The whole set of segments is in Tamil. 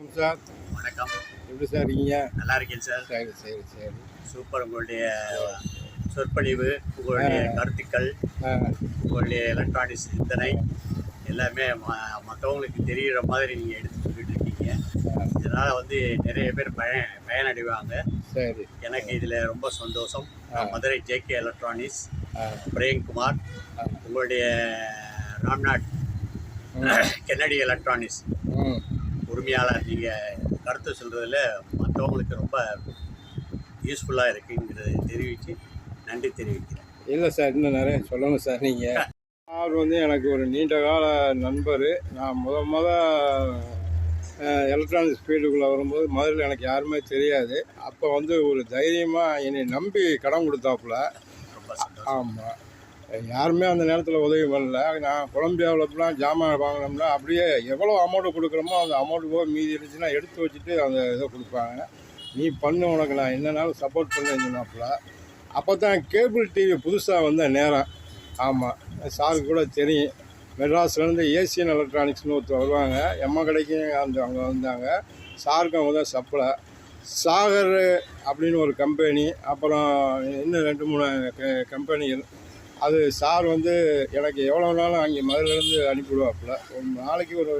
வணக்கம் சார். வணக்கம். எப்படி சார் இருக்கீங்க? நல்லா இருக்கேன் சார். சரி சரி சரி. சூப்பர். உங்களுடைய சொற்பொழிவு உங்களுடைய கருத்துக்கள் உங்களுடைய எலக்ட்ரானிக்ஸ் சிந்தனை எல்லாமே ம- மற்றவங்களுக்கு தெரிகிற மாதிரி நீங்கள் எடுத்து சொல்லிட்டு இருக்கீங்க. இதனால் வந்து நிறைய பேர் பயன் பயனடைவாங்க. சரி. எனக்கு இதில் ரொம்ப சந்தோஷம். Madurai JK electronics Premkumar. உங்களுடைய ராம்நாத் கென்னடி எலக்ட்ரானிக்ஸ் உரிமையாளர் நீங்கள் கருத்து சொல்கிறதுல மற்றவங்களுக்கு ரொம்ப யூஸ்ஃபுல்லாக இருக்குங்கிறத தெரிவித்து நன்றி தெரிவிக்கிறேன். இல்லை சார் இன்னும் நிறைய சொல்லணும் சார் நீங்கள் அவர் வந்து எனக்கு ஒரு நீண்ட கால நண்பர் நான் முத முத எலக்ட்ரானிக்ஸ் ஃபீல்டுக்குள்ளே வரும்போது முதல்ல எனக்கு யாருமே தெரியாது. அப்போ வந்து ஒரு தைரியமாக என்னை நம்பி கடன் கொடுத்தாப்புல. ஆமாம் யாருமே அந்த நேரத்தில் உதவி பண்ணல. நான் கொலம்பியாவில்லாம் ஜாமான் வாங்கினோம்னா அப்படியே எவ்வளோ அமௌண்ட்டு கொடுக்குறோமோ அந்த அமௌண்ட்டு போக மீதி இருந்துச்சுன்னா எடுத்து வச்சுட்டு அந்த இதை கொடுப்பாங்க. நீ பண்ணு உனக்கு நான் என்னன்னாலும் சப்போர்ட் பண்ணேன்னு சொன்னாப்புல. அப்போ தான் கேபிள் டிவி புதுசாக வந்த நேரம். ஆமாம் சாருக்கு கூட தெரியும். மெட்ராஸ்லேருந்து ஏசியன் எலக்ட்ரானிக்ஸ்னு ஒருத்தர் வருவாங்க. எம்மா கடைக்கும் அந்த அவங்க வந்தாங்க. சாருக்கு அவங்க தான் சப்ளை சாகர் அப்படின்னு ஒரு கம்பெனி அப்புறம் இன்னும் ரெண்டு மூணு க- கம்பெனிகள் அது சார் வந்து எனக்கு எவ்வளோ நாளும் அங்கே மதுரையிலேருந்து அனுப்பிவிடுவாப்புல. ஒரு நாளைக்கு ஒரு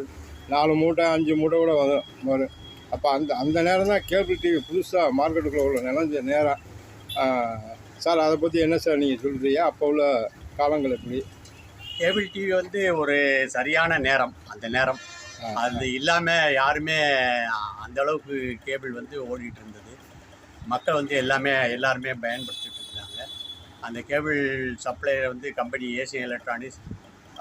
நாலு மூட்டை அஞ்சு மூட்டை கூட வரும் வரும் அப்போ அந்த அந்த நேரம் தான் கேபிள் டிவி புதுசாக மார்க்கெட்டுக்குள்ளே உள்ள நிலஞ்ச நேரம் சார் அதை பற்றி என்ன சார் நீங்கள் சொல்கிறீங்க அப்போ உள்ள காலங்கள் எப்படி? கேபிள் டிவி வந்து ஒரு சரியான நேரம் அந்த நேரம். அது இல்லாமல் யாருமே அந்த அளவுக்கு கேபிள் வந்து ஓடிட்டு இருந்தது. மக்கள் வந்து எல்லாமே எல்லாருமே பயன்படுத்திட்டு அந்த கேபிள் சப்ளையர் வந்து கம்பெனி ஏசியன் எலக்ட்ரானிக்ஸ்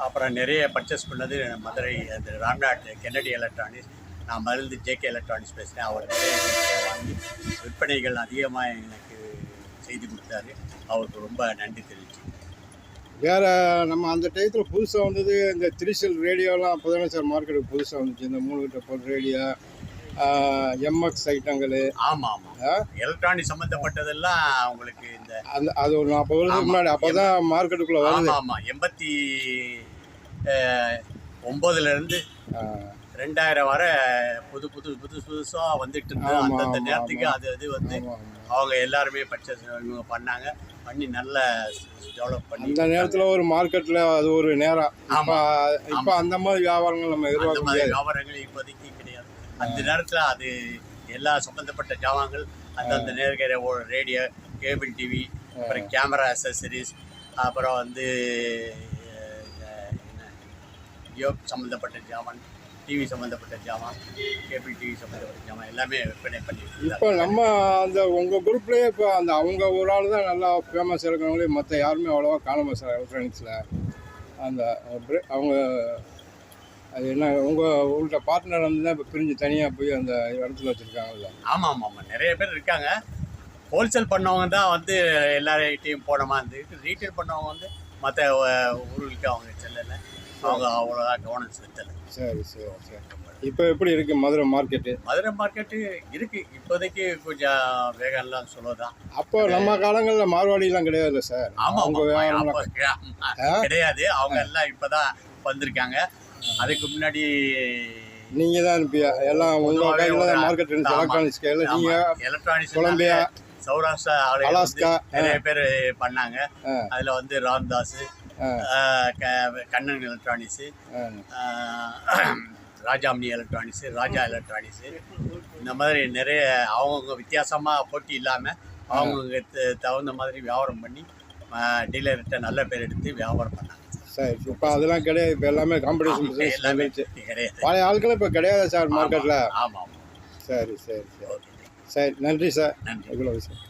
அப்புறம் நிறைய பர்ச்சேஸ் பண்ணது மதுரை அந்த ராம்நாட் கென்னடி எலக்ட்ரானிக்ஸ். நான் மருந்து ஜேகே எலக்ட்ரானிக்ஸ் பேசுகிறேன் அவர் நிறைய வாங்கி விற்பனைகள் அதிகமாக எனக்கு செய்து கொடுத்தாரு. அவருக்கு ரொம்ப நன்றி தெரிவிச்சு. வேறு நம்ம அந்த டயத்தில் புதுசாக வந்தது இந்த திரிசல் ரேடியோலாம் அப்போ தானே சார் மார்க்கெட்டுக்கு புதுசாக வந்துச்சு. இந்த மூணு கிட்ட ரேடியோ எம்எக்ஸ் ஐட்டங்கள். ஆமாம். ஆமாம் எலக்ட்ரானிக் சம்மந்தப்பட்டதெல்லாம் உங்களுக்கு இந்த அந்த அது ஒரு நாற்பது வருஷத்துக்கு. முன்னாடி அப்போ தான் மார்க்கெட்டுக்குள்ளே வருது. ஆமாம். எண்பத்தி ஒம்போதுலேருந்து ரெண்டாயிரம் வரை புது புது புதுசு புதுசாக வந்துட்டு இருந்தது ஆமா, அந்தந்த நேரத்துக்கு. அது அது வந்து. அவங்க எல்லாருமே பர்ச்சேஸ் பண்ணாங்க. பண்ணி நல்ல டெவலப் பண்ணி அந்த நேரத்தில் ஒரு மார்க்கெட்டில் அது ஒரு நேரம். இப்போ. இப்போ அந்த மாதிரி வியாபாரங்கள் நம்ம எதிர்பார்க்க வியாபாரங்கள் இப்போதைக்கு கிடையாது. அந்த நேரத்தில் அது எல்லா சம்மந்தப்பட்ட ஜாமான்கள் அந்தந்த நேர்கிற ரேடியோ கேபிள் டிவி அப்புறம் கேமரா அசசரிஸ் அப்புறம் வந்து ஜியோ சம்மந்தப்பட்ட ஜாமான் டிவி சம்மந்தப்பட்ட ஜாமான் கேபிள் டிவி சம்மந்தப்பட்ட ஜாமான் எல்லாமே விற்பனை பண்ணி இப்போ நம்ம அந்த உங்கள் குரூப்லேயே இப்போ அந்த அவங்க ஒரு ஆள் தான் நல்லா ஃபேமஸ் இருக்கிறவங்களே மற்ற யாருமே அவ்வளோவா காணாம சார் எலக்ட்ரானிக்ஸில் அந்த அவங்க அது என்ன உங்கள் உங்கள்கிட்ட பார்ட்னர் வந்து தான் இப்போ பிரிஞ்சு தனியாக போய் அந்த இடத்துல வச்சுருக்காங்கல்ல? ஆமாம் ஆமாம் ஆமாம் நிறைய பேர் இருக்காங்க. ஹோல்சேல் பண்ணவங்க தான் வந்து எல்லார்கிட்டையும் போனமா இருந்து ரீட்டைல் பண்ணவங்க வந்து மற்ற ஊர்களுக்கு அவங்க செல்லலை. அவங்க அவ்வளோதா கவனம் செலுத்தலை. சரி சரி சரி. இப்போ எப்படி இருக்குது மதுரை மார்க்கெட்டு மதுரை மார்க்கெட்டு இருக்கு. இப்போதைக்கு கொஞ்சம் வேகம்லாம் சொல்லதான் அப்போ நம்ம காலங்களில் மார்வாடிலாம் கிடையாதுல்ல சார்? ஆமா அவங்க கிடையாது. அவங்க எல்லாம் இப்பதான் வந்திருக்காங்க. அதுக்கு முன்னாடி நீங்கள் தான் அனுப்பியா எல்லாம் உங்கள் பொதுவாவே கையில் தான் ஒரு- மார்க்கெட் இருந்துச்சு. எலக்ட்ரானிக்ஸ் கையில். நீங்கள் எலக்ட்ரானிக்ஸ் கொலம்பியா சௌராஷ்டிரா அலாஸ்கா நிறைய பேர் பண்ணாங்க. அதுல வந்து Ramdas. Kannan electronics Rajamani electronics Raja electronics இந்த மாதிரி நிறைய அவங்கவுங்க வித்தியாசமாக போட்டி இல்லாமல் அவங்கவுங்க த- தகுந்த மாதிரி வியாபாரம் பண்ணி டீலர்கிட்ட நல்ல பேர் எடுத்து வியாபாரம் பண்ணாங்க. சரி இப்போ அதெல்லாம் கிடையாது. இப்போ எல்லாமே காம்படிஷன் பிஸ்னஸ் எல்லாமே கிடையாது. பழைய ஆட்கள் இப்போ கிடையாது சார் மார்க்கெட்டில் ஆமாம் சரி சரி சரி. சரி நன்றி சார். நன்றி. இவ்வளோ விஷயம்.